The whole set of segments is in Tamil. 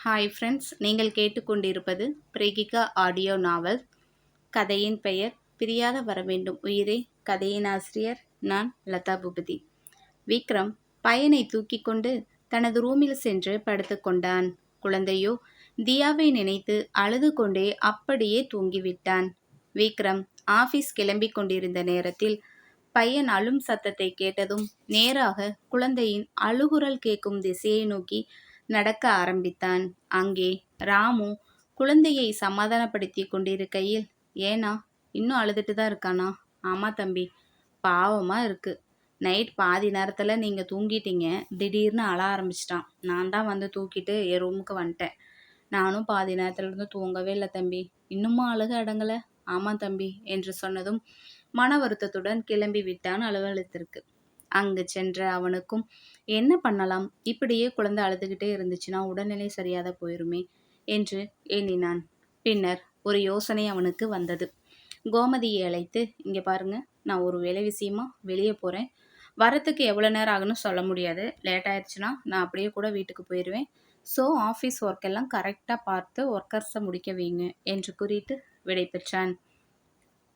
ஹாய் ஃப்ரெண்ட்ஸ் நீங்கள் கேட்டுக்கொண்டிருப்பது பிரேகிகா ஆடியோ நாவல். கதையின் பெயர் பிரியாத வர வேண்டும் உயிரே கதையின் ஆசிரியர் நான் லதா பூபதி. விக்ரம் பையனை தூக்கி கொண்டு தனது ரூமில் சென்று படுத்துக்கொண்டான் குழந்தையோ தியாவை நினைத்து அழுது கொண்டே அப்படியே தூங்கிவிட்டான். விக்ரம் ஆஃபீஸ் கிளம்பிக் கொண்டிருந்த நேரத்தில் பையன் அழும் சத்தத்தை கேட்டதும் நேராக குழந்தையின் அழுகுரல் கேட்கும் திசையை நோக்கி நடக்க ஆரம்பித்தான். அங்கே ராமு குழந்தையை சமாதானப்படுத்தி கொண்டிருக்கையில் ஏனா இன்னும் அழுதுட்டு தான் இருக்கானா? ஆமாம் தம்பி. பாவமாக இருக்குது நைட் பாதி நேரத்தில் நீங்கள் தூங்கிட்டீங்க. திடீர்னு அழ ஆரம்பிச்சிட்டான். நான் தான் வந்து தூக்கிட்டு என் ரூமுக்கு வந்துட்டேன். நானும் பாதி நேரத்துலேருந்து தூங்கவே இல்லை தம்பி. இன்னுமா அழுக அடங்கலை? ஆமாம் தம்பி என்று சொன்னதும் மன வருத்தத்துடன் கிளம்பி விட்டான் அலுவலகத்திற்கு. அங்கு சென்ற அவனுக்கும் என்ன பண்ணலாம்? இப்படியே குழந்தை அழுதுகிட்டே இருந்துச்சுன்னா உடல்நிலை சரியாத போயிருமே என்று எண்ணினான். பின்னர் ஒரு யோசனை அவனுக்கு வந்தது. கோமதியை அழைத்து இங்கே பாருங்க நான் ஒரு வேலை விஷயமா வெளியே போகிறேன் வரத்துக்கு எவ்வளோ நேரம் ஆகுன்னு சொல்ல முடியாது. லேட் ஆயிடுச்சுன்னா நான் அப்படியே கூட வீட்டுக்கு போயிடுவேன் ஸோ ஆஃபீஸ் ஒர்க் எல்லாம் கரெக்டாக பார்த்து ஒர்க்கர்ஸை முடிக்க வைங்க என்று கூறிட்டு விடை பெற்றான்.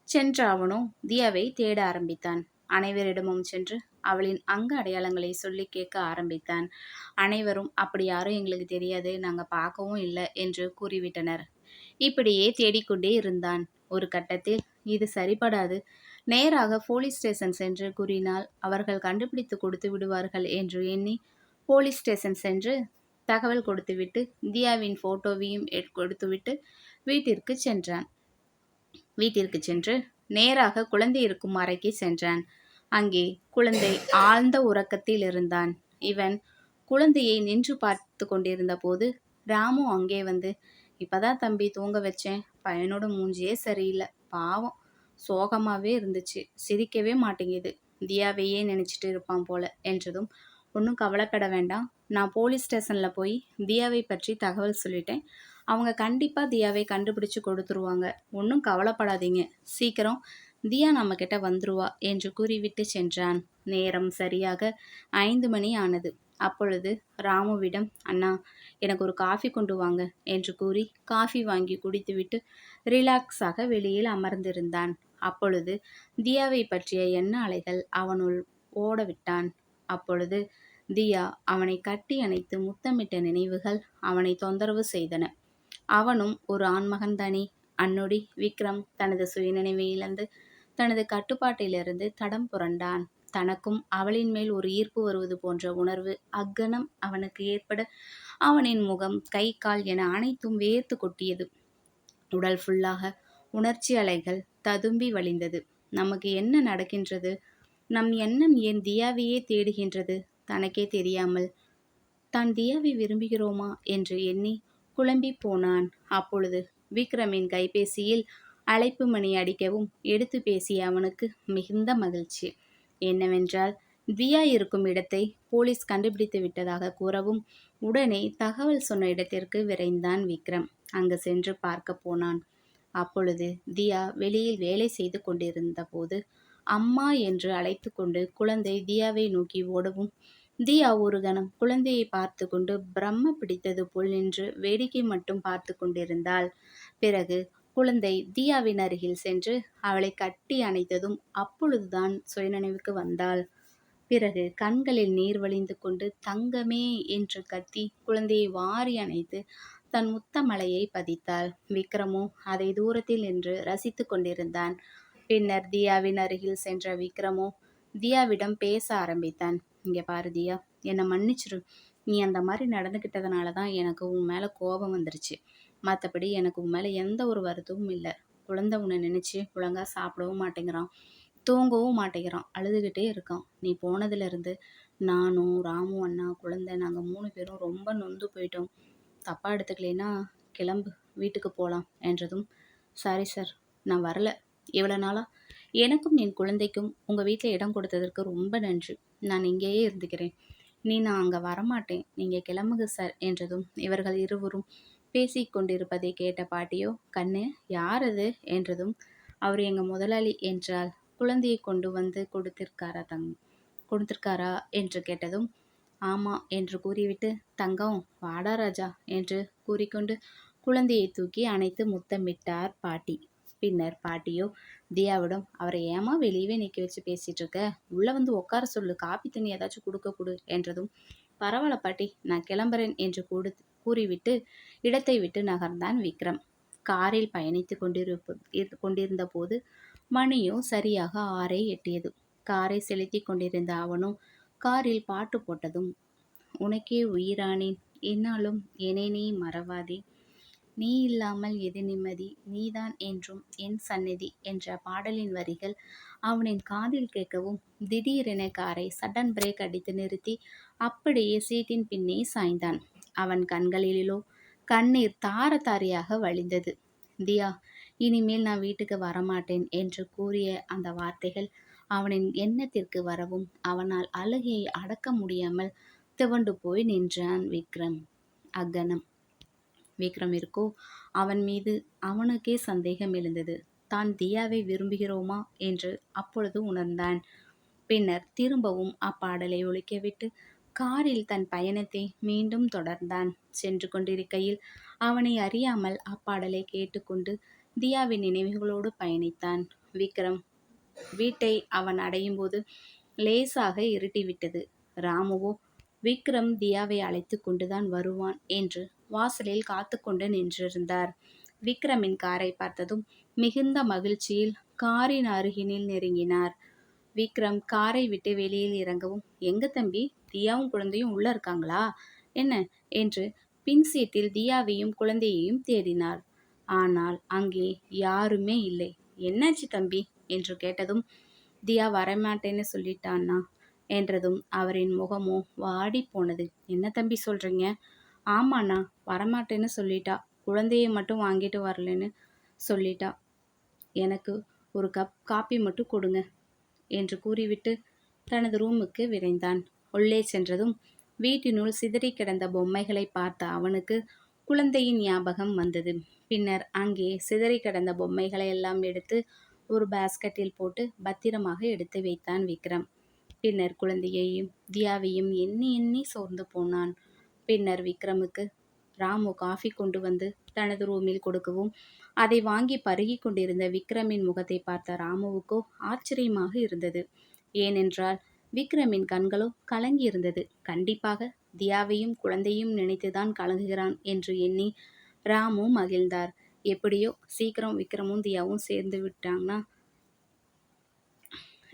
சென்ற அவனும் தியாவை தேட ஆரம்பித்தான். அனைவரிடமும் சென்று அவளின் அங்க அடையாளங்களை சொல்லி கேட்க ஆரம்பித்தான். அனைவரும் அப்படி யாரும் எங்களுக்கு தெரியாது நாங்கள் பார்க்கவும் இல்லை என்று கூறிவிட்டனர். இப்படியே தேடிக்கொண்டே இருந்தான். ஒரு கட்டத்தில் இது சரிபடாது. நேராக போலீஸ் ஸ்டேஷன் சென்று கூறினால் அவர்கள் கண்டுபிடித்து கொடுத்து விடுவார்கள் என்று எண்ணி போலீஸ் ஸ்டேஷன் சென்று தகவல் கொடுத்துவிட்டு தியாவின் போட்டோவையும் கொடுத்துவிட்டு வீட்டிற்கு சென்றான். வீட்டிற்கு சென்று நேராக குழந்தை இருக்கும் அறைக்கு சென்றான். அங்கே குழந்தை ஆழ்ந்த உறக்கத்தில் இருந்தான். இவன் குழந்தையை நின்று பார்த்து கொண்டிருந்த போது ராமு அங்கே வந்து இப்பதான் தம்பி தூங்க வச்சேன். பையனோட மூஞ்சியே சரியில்லை. பாவம் சோகமாகவே இருந்துச்சு. சிரிக்கவே மாட்டேங்குது. தியாவையே நினச்சிட்டு இருப்பான் போல. என்றதும் ஒன்றும் கவலைப்பட வேண்டாம். நான் போலீஸ் ஸ்டேஷனில் போய் தியாவை பற்றி தகவல் சொல்லிட்டேன். அவங்க கண்டிப்பாக தியாவை கண்டுபிடிச்சு கொடுத்துருவாங்க. ஒன்றும் கவலைப்படாதீங்க. சீக்கிரம் தியா நம்மக்கிட்ட வந்துருவா என்று கூறிவிட்டு சென்றான். நேரம் சரியாக ஐந்து மணி ஆனது. அப்பொழுது ராமுவிடம் அண்ணா எனக்கு ஒரு காஃபி கொண்டு வாங்க என்று கூறி காஃபி வாங்கி குடித்துவிட்டு ரிலாக்ஸாக வெளியில் அமர்ந்திருந்தான். அப்பொழுது தியாவை பற்றிய எண்ண அலைகள் அவனுள் ஓடவிட்டான். அப்பொழுது தியா அவனை கட்டி அணைத்து முத்தமிட்ட நினைவுகள் அவனை தொந்தரவு செய்தன. அவனும் ஒரு ஆண்மகன் தனி அன்னொடி விக்ரம் தனது சுயநினைவை இழந்து தனது கட்டுப்பாட்டிலிருந்து தடம் புரண்டான். தனக்கும் அவளின் மேல் ஒரு ஈர்ப்பு வருவது போன்ற உணர்வு அக்கணம் அவனுக்கு ஏற்பட அவனின் முகம் கை கால் என அனைத்தும் வேர்த்து கொட்டியது. உடல் ஃபுல்லாக உணர்ச்சி அலைகள் ததும்பி வழிந்தது. நமக்கு என்ன நடக்கின்றது? நம் எண்ணம் ஏன் தியாவையே தேடுகின்றது? தனக்கே தெரியாமல் தான் தியாவை விரும்புகிறோமா? என்று எண்ணி குழம்பி போனான். அப்பொழுது விக்ரமின் கைபேசியில் அழைப்பு மணி அடிக்கவும் எடுத்து பேசிய அவனுக்கு மிகுந்த மகிழ்ச்சி. என்னவென்றால் தியா இருக்கும் இடத்தை போலீஸ் கண்டுபிடித்து விட்டதாக கூறவும் உடனே தகவல் சொன்ன இடத்திற்கு விரைந்தான் விக்ரம். அங்கு சென்று பார்க்க போனான். அப்பொழுது தியா வெளியில் வேலை செய்து கொண்டிருந்த போது அம்மா என்று அழைத்து கொண்டு குழந்தை தியாவை நோக்கி ஓடவும் தியா ஒரு கணம் குழந்தையை பார்த்து கொண்டு பிரம்ம பிடித்தது போல் நின்று வேடிக்கை மட்டும் பார்த்து கொண்டிருந்தாள். பிறகு குழந்தை தியாவின் அருகில் சென்று அவளை கட்டி அணைத்ததும் அப்பொழுதுதான் சுயநினைவுக்கு வந்தாள். பிறகு கண்களில் நீர் வழிந்து கொண்டு தங்கமே என்று கத்தி குழந்தையை வாரி அணைத்து தன் முத்தமலையை பதித்தாள். விக்ரமோ அதை தூரத்தில் நின்று ரசித்து கொண்டிருந்தான். பின்னர் தியாவின் அருகில் சென்ற விக்ரமோ தியாவிடம் பேச ஆரம்பித்தான். இங்கே பாரு தியா என்னை மன்னிச்சிரு. நீ அந்த மாதிரி நடந்துக்கிட்டதுனால தான் எனக்கு உன் மேலே கோபம் வந்துருச்சு. மற்றபடி எனக்கு உன் மேலே எந்த ஒரு வருத்தமும் இல்லை. குழந்தை உன்னை நினச்சி ஒழுங்காக சாப்பிடவும் மாட்டேங்கிறான். தூங்கவும் மாட்டேங்கிறான். அழுதுகிட்டே இருக்கான். நீ போனதுலேருந்து நானும் ராமு அண்ணா குழந்தை நாங்கள் மூணு பேரும் ரொம்ப நொந்து போயிட்டோம். தப்பாக எடுத்துக்கலைன்னா கிளம்பு வீட்டுக்கு போகலாம் என்றதும் சாரி சார் நான் வரல. இவ்வளோ நாளாக எனக்கும் என் குழந்தைக்கும் உங்கள் வீட்டில் இடம் கொடுத்ததற்கு ரொம்ப நன்றி. நான் இங்கேயே இருந்துக்கிறேன். நீ நான் அங்கே வரமாட்டேன். நீங்கள் கிளம்புங்க சார் என்றதும் இவர்கள் இருவரும் பேசிக்கொண்டிருப்பதை கேட்ட பாட்டியோ கண்ணு யார் அது? என்றதும் அவர் எங்கள் முதலாளி என்றால் குழந்தையை கொண்டு வந்து கொடுத்திருக்காரா தங் கொடுத்திருக்காரா என்று கேட்டதும் ஆமா என்று கூறிவிட்டு தங்கம் வாடா ராஜா என்று கூறிக்கொண்டு குழந்தையை தூக்கி அணைத்து முத்தமிட்டார் பாட்டி. பின்னர் பாட்டியோ தியாவிடம் அவரை ஏமா வெளியவே நிற்க வச்சு பேசிட்டு இருக்க உள்ள வந்து உட்கார சொல்லு காப்பி தண்ணி ஏதாச்சும் கொடுக்க கொடு என்றதும் பரவாயில்ல பாட்டி நான் கிளம்புறேன் என்று கூடு கூறிவிட்டு இடத்தை விட்டு நகர்ந்தான் விக்ரம். காரில் பயணித்து கொண்டிருப்ப கொண்டிருந்த போது மணியோ சரியாக ஆறை எட்டியது. காரை செலுத்தி கொண்டிருந்த அவனும் காரில் பாட்டு போட்டதும் உனக்கே உயிரானேன் என்னாலும் என்னை நீ மறவாதே. நீ இல்லாமல் எது நிம்மதி? நீதான் என்றும் என் சந்நிதி என்ற பாடலின் வரிகள் அவனின் காதில் கேட்கவும் திடீரென காரை சடன் பிரேக் அடித்து நிறுத்தி அப்படியே சீட்டின் பின்னே சாய்ந்தான். அவன் கண்களிலோ கண்ணீர் தார தாரியாக வழிந்தது. தியா இனிமேல் நான் வீட்டுக்கு வரமாட்டேன் என்று கூறிய அந்த வார்த்தைகள் அவனின் எண்ணத்திற்கு வரவும் அவனால் அழுகையை அடக்க முடியாமல் துவண்டு போய் நின்றான் விக்ரம். அக்கணம் விக்ரமிற்கோ அவன் மீது அவனுக்கே சந்தேகம் எழுந்தது. தான் தியாவை விரும்புகிறோமா? என்று அப்பொழுது உணர்ந்தான். பின்னர் திரும்பவும் அப்பாடலை ஒழிக்கவிட்டு காரில் தன் பயணத்தை மீண்டும் தொடர்ந்தான் சென்று கொண்டிருக்கையில் அவனை அறியாமல் அப்பாடலை கேட்டுக்கொண்டு தியாவின் நினைவுகளோடு பயணித்தான். விக்ரம் வீட்டை அவன் அடையும் போது லேசாக இருட்டிவிட்டது. ராமுவோ விக்ரம் தியாவை அழைத்து கொண்டுதான் வருவான் என்று வாசலில் காத்து கொண்டு நின்றிருந்தார். விக்ரமின் காரை பார்த்ததும் மிகுந்த மகிழ்ச்சியில் காரின் அருகினில் நெருங்கினார். விக்ரம் காரை விட்டு வெளியில் இறங்கவும் எங்க தம்பி? தியாவும் குழந்தையும் உள்ள இருக்காங்களா? என்ன? என்று பின் சீட்டில் தியாவையும் குழந்தையையும் தேடினார். ஆனால் அங்கே யாருமே இல்லை. என்னாச்சு தம்பி? என்று கேட்டதும் தியா வரமாட்டேன்னு சொல்லிட்டான்னா? என்றதும் அவரின் முகமோ வாடி போனது. என்ன தம்பி சொல்றீங்க? ஆமாண்ணா வரமாட்டேன்னு சொல்லிட்டா. குழந்தையை மட்டும் வாங்கிட்டு வரலன்னு சொல்லிட்டா. எனக்கு ஒரு கப் காப்பி மட்டும் கொடுங்க. என்று கூறிவிட்டு தனது ரூமுக்கு விரைந்தான். உள்ளே சென்றதும் வீட்டினுள் சிதறி கிடந்த பொம்மைகளை பார்த்த அவனுக்கு குழந்தையின் ஞாபகம் வந்தது. பின்னர் அங்கே சிதறி கிடந்த பொம்மைகளை எல்லாம் எடுத்து ஒரு பாஸ்கெட்டில் போட்டு பத்திரமாக எடுத்து வைத்தான் விக்ரம். பின்னர் குழந்தையையும் தியாவையும் எண்ணி எண்ணி சோர்ந்து போனான். பின்னர் விக்ரமுக்கு ராமு காஃபி கொண்டு வந்து தனது ரூமில் கொடுக்கவும் அதை வாங்கி பருகி கொண்டிருந்த விக்ரமின் முகத்தை பார்த்த ராமுவுக்கோ ஆச்சரியமாக இருந்தது. ஏனென்றால் விக்ரமின் கண்களோ கலங்கியிருந்தது. கண்டிப்பாக தியாவையும் குழந்தையும் நினைத்துதான் கலங்குகிறான் என்று எண்ணி ராமு மகிழ்ந்தார். எப்படியோ சீக்கிரம் விக்ரமும் தியாவும் சேர்ந்து விட்டாங்கன்னா?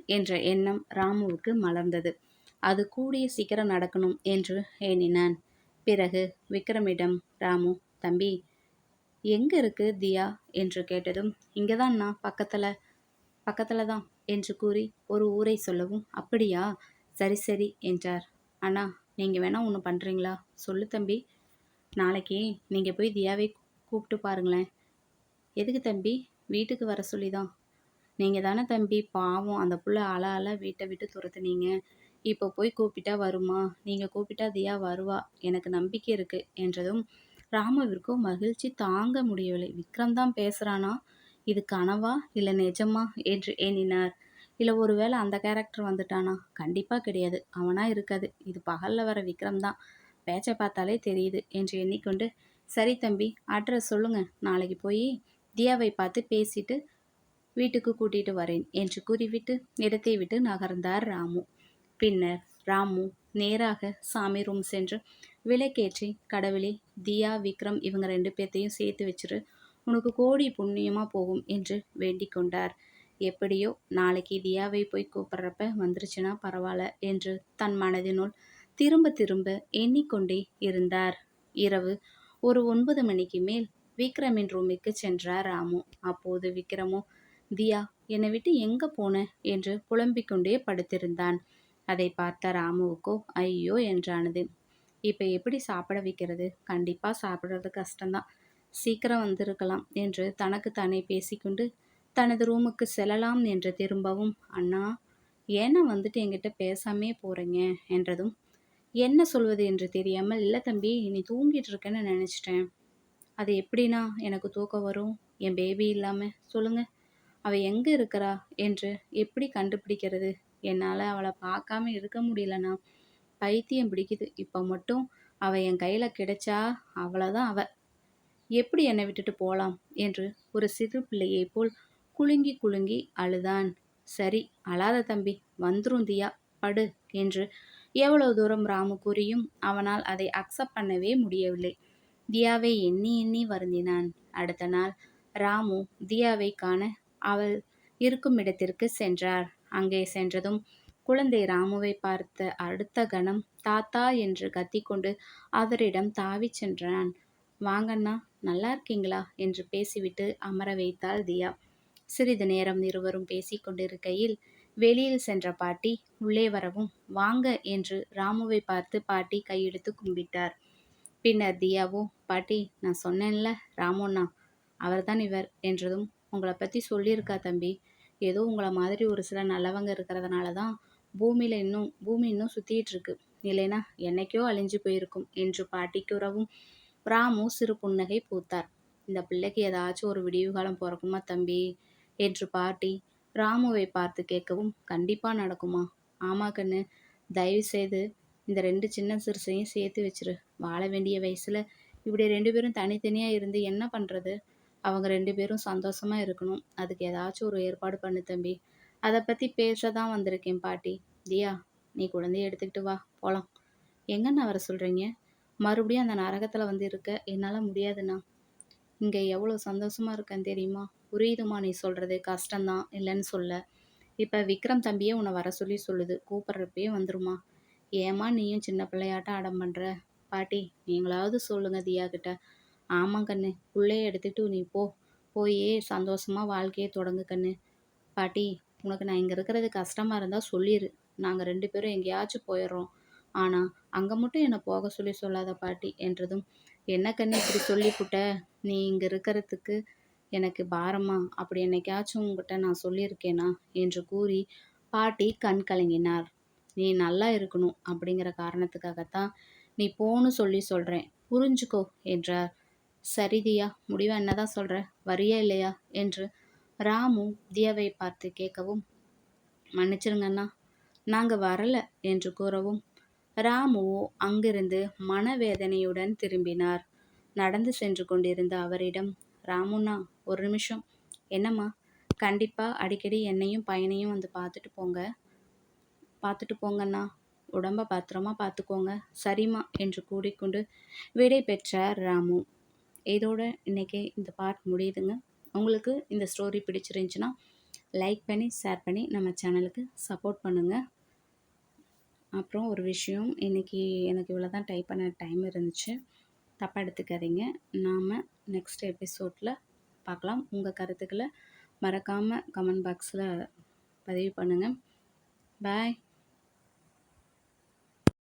என்ற எண்ணம் ராமுவுக்கு மலர்ந்தது. அது கூடிய சீக்கிரம் நடக்கணும் என்று எண்ணினான். பிறகு விக்ரமிடம் ராமு தம்பி எங்க இருக்கு தியா? என்று கேட்டதும் இங்கதான்ண்ணா பக்கத்தில் பக்கத்தில் தான் என்று கூறி ஒரு ஊரை சொல்லவும் அப்படியா? சரி சரி என்றார். அண்ணா நீங்கள் வேணால் ஒன்று பண்ணுறீங்களா சொல்லு தம்பி. நாளைக்கு நீங்கள் போய் தியாவை கூப்பிட்டு பாருங்களேன். எதுக்கு தம்பி? வீட்டுக்கு வர சொல்லி தான் நீங்கள் தானே தம்பி பாவம் அந்த புள்ள அல அல வீட்டை விட்டு துரத்துனீங்க. இப்போ போய் கூப்பிட்டா வருமா? நீங்கள் கூப்பிட்டா தியா வருவா. எனக்கு நம்பிக்கை இருக்குது என்றதும் ராமவிற்கும் மகிழ்ச்சி தாங்க முடியவில்லை. விக்ரம் தான் பேசுகிறானா இது கனவா இல்லை நிஜமா? என்று எண்ணினார். இல்லை ஒருவேளை அந்த கேரக்டர் வந்துட்டானா? கண்டிப்பாக கிடையாது. அவனா இருக்காது. இது பகலில் வர விக்ரம் தான். பேச்சை பார்த்தாலே தெரியுது என்று எண்ணிக்கொண்டு சரி தம்பி அட்ரஸ் சொல்லுங்க. நாளைக்கு போய் தியாவை பார்த்து பேசிட்டு வீட்டுக்கு கூட்டிட்டு வரேன் என்று கூறிவிட்டு இடத்தை விட்டு நகர்ந்தார் ராமு. பின்னர் ராமு நேராக சாமி ரூம் சென்று விளக்கேற்றி கடவுளே தியா விக்ரம் இவங்க ரெண்டு பேர்த்தையும் சேர்த்து வச்சிரு. உனக்கு கோடி புண்ணியமாக போகும் என்று வேண்டிக் கொண்டார். எப்படியோ நாளைக்கு தியாவை போய் கூப்பிட்றப்ப வந்துருச்சுன்னா பரவாயில்ல என்று தன் மனதினுள் திரும்ப திரும்ப எண்ணிக்கொண்டே இருந்தார். இரவு ஒரு ஒன்பது மணிக்கு மேல் விக்ரமின் ரூமிற்கு சென்றார் ராமு. அப்போது விக்ரமோ தியா என்னை விட்டு எங்கே போன? என்று புலம்பிக் கொண்டே படுத்திருந்தான். அதை பார்த்த ராமுவுக்கோ ஐயோ என்றானது. இப்போ எப்படி சாப்பிட வைக்கிறது? கண்டிப்பாக சாப்பிட்றது கஷ்டம்தான். சீக்கிரம் வந்திருக்கலாம் என்று தனக்கு தானே பேசிக்கொண்டு தனது ரூமுக்கு செல்லலாம் என்று திரும்பவும் அண்ணா ஏன்னா வந்துட்டு என்கிட்ட பேசாமே போகிறீங்க என்றதும் என்ன சொல்வது என்று தெரியாமல் இல்லை தம்பி நீ தூங்கிட்டு இருக்கேன்னு நினச்சிட்டேன். அது எப்படின்னா எனக்கு தூக்கம் வரும்? என் பேபி இல்லாமல் சொல்லுங்கள் அவள் எங்கே இருக்கிறா? என்று எப்படி கண்டுபிடிக்கிறது? என்னால் அவளை பார்க்காம இருக்க முடியலண்ணா. பைத்தியம் பிடிக்குது. இப்போ மட்டும் அவள் என் கையில் கிடைச்சா அவ்வளோதான் அவள் எப்படி என்னை விட்டுட்டு போகலாம் என்று ஒரு சிறு பிள்ளையைப் போல் குலுங்கி குலுங்கி அழுதான். சரி அழாத தம்பி வந்துரும் தியா படு என்று எவ்வளவு தூரம் ராமு கூறியும் அவனால் அதை அக்செப்ட் பண்ணவே முடியவில்லை. தியாவை எண்ணி எண்ணி வருந்தினான். அடுத்த நாள் ராமு தியாவை காண அவள் இருக்கும் இடத்திற்கு சென்றார். அங்கே சென்றதும் குழந்தை ராமுவை பார்த்த அடுத்த கணம் தாத்தா என்று கத்திக்கொண்டு அவரிடம் தாவிச் சென்றான். வாங்கண்ணா நல்லா இருக்கீங்களா? என்று பேசிவிட்டு அமர வைத்தாள் தியா. சிறிது நேரம் இருவரும் பேசிக்கொண்டிருக்கையில் வெளியில் சென்ற பாட்டி உள்ளே வரவும் வாங்க என்று ராமுவை பார்த்து பாட்டி கையெடுத்து கும்பிட்டார். பின்னர் தியாவோ பாட்டி நான் சொன்னேன்ல ராமுண்ணா அவர்தான் இவர் என்றதும் உங்களை பற்றி சொல்லியிருக்கா தம்பி ஏதோ உங்களை மாதிரி ஒரு சில நல்லவங்க இருக்கிறதுனால தான் பூமியில் இன்னும் பூமி இன்னும் சுற்றிட்டு இருக்கு இல்லைனா என்னைக்கோ அழிஞ்சு போயிருக்கும் என்று பாட்டிக்கு உறவும் ராமு சிறு புன்னகை பூத்தார். இந்த பிள்ளைக்கு ஏதாச்சும் ஒரு விடிவு காலம் பிறக்குமா தம்பி? என்று பாட்டி ராமுவை பார்த்து கேட்கவும் கண்டிப்பாக நடக்குமா? ஆமா கண்ணு தயவு செய்து இந்த ரெண்டு சின்ன சிறுசையும் சேர்த்து வச்சிரு. வாழ வேண்டிய வயசில் இப்படி ரெண்டு பேரும் தனித்தனியாக இருந்து என்ன பண்ணுறது அவங்க ரெண்டு பேரும் சந்தோஷமாக இருக்கணும். அதுக்கு ஏதாச்சும் ஒரு ஏற்பாடு பண்ணு தம்பி. அதை பற்றி பேச தான் வந்திருக்கேன் பாட்டி. தியா நீ குழந்தைய எடுத்துக்கிட்டு வா போகலாம் எங்கண்ணா வர சொல்கிறீங்க மறுபடியும் அந்த நரகத்தில் வந்து இருக்க என்னால் முடியாதுண்ணா. இங்கே எவ்வளோ சந்தோஷமாக இருக்கேன்னு தெரியுமா? புரியுதுமா நீ சொல்கிறது கஷ்டம்தான் இல்லைன்னு சொல்ல. இப்போ விக்ரம் தம்பியே உன்னை வர சொல்லி சொல்லுது. கூப்பிட்றப்பயே வந்துருமா? ஏமா நீயும் சின்ன பிள்ளையாட்டம் அடம் பண்ணுற பாட்டி நீங்களாவது சொல்லுங்கள் தியா கிட்ட. ஆமாம் கண்ணு. பிள்ளைய எடுத்துட்டு நீ போ. போயே சந்தோஷமாக வாழ்க்கையை தொடங்கு கண்ணு. பாட்டி உனக்கு நான் இங்கே இருக்கிறது கஷ்டமாக இருந்தால் சொல்லிடு நாங்கள் ரெண்டு பேரும் எங்கேயாச்சும் போயிடுறோம். ஆனால் அங்கே மட்டும் என்னை போக சொல்லி சொல்லாத பாட்டி என்றதும் என்ன கண்ணு இப்படி சொல்லிப்புட்ட நீ இங்கே இருக்கிறதுக்கு எனக்கு பாரமா? அப்படி என்னைக்காச்சும் உங்ககிட்ட நான் சொல்லியிருக்கேனா? என்று கூறி பாட்டி கண் கலங்கினார். நீ நல்லா இருக்கணும் அப்படிங்கிற காரணத்துக்காகத்தான் நீ போன்னு சொல்லி சொல்கிறேன் புரிஞ்சுக்கோ என்றார். சரிதியா முடிவா என்னதான் சொல்கிற வரியா இல்லையா? என்று ராமு தியாவை பார்த்து கேட்கவும் மன்னிச்சிருங்கண்ணா நாங்கள் வரல என்று கூறவும் ராமுவோ அங்கிருந்து மனவேதனையுடன் திரும்பினார். நடந்து சென்று கொண்டிருந்த அவரிடம் ராமுண்ணா ஒரு நிமிஷம். என்னம்மா கண்டிப்பாக அடிக்கடி என்னையும் பையனையும் வந்து பார்த்துட்டு போங்க. பார்த்துட்டு போங்கண்ணா உடம்ப பத்திரமா பார்த்துக்கோங்க. சரிம்மா என்று கூடிக்கொண்டு விடை பெற்றார் ராமு. இதோட இன்றைக்கி இந்த பார்ட் முடியுதுங்க. உங்களுக்கு இந்த ஸ்டோரி பிடிச்சிருந்துச்சின்னா லைக் பண்ணி ஷேர் பண்ணி நம்ம சேனலுக்கு சப்போர்ட் பண்ணுங்கள் அப்புறம் ஒரு விஷயம் இன்றைக்கி எனக்கு இவ்வளோ தான் டைப் பண்ண டைம் இருந்துச்சு. தப்பாக எடுத்துக்காதீங்க. நாம் நெக்ஸ்ட் எபிசோடில் பார்க்கலாம். உங்கள் கருத்துக்களை மறக்காமல் கமெண்ட் பாக்ஸில் பதிவு பண்ணுங்கள் பாய்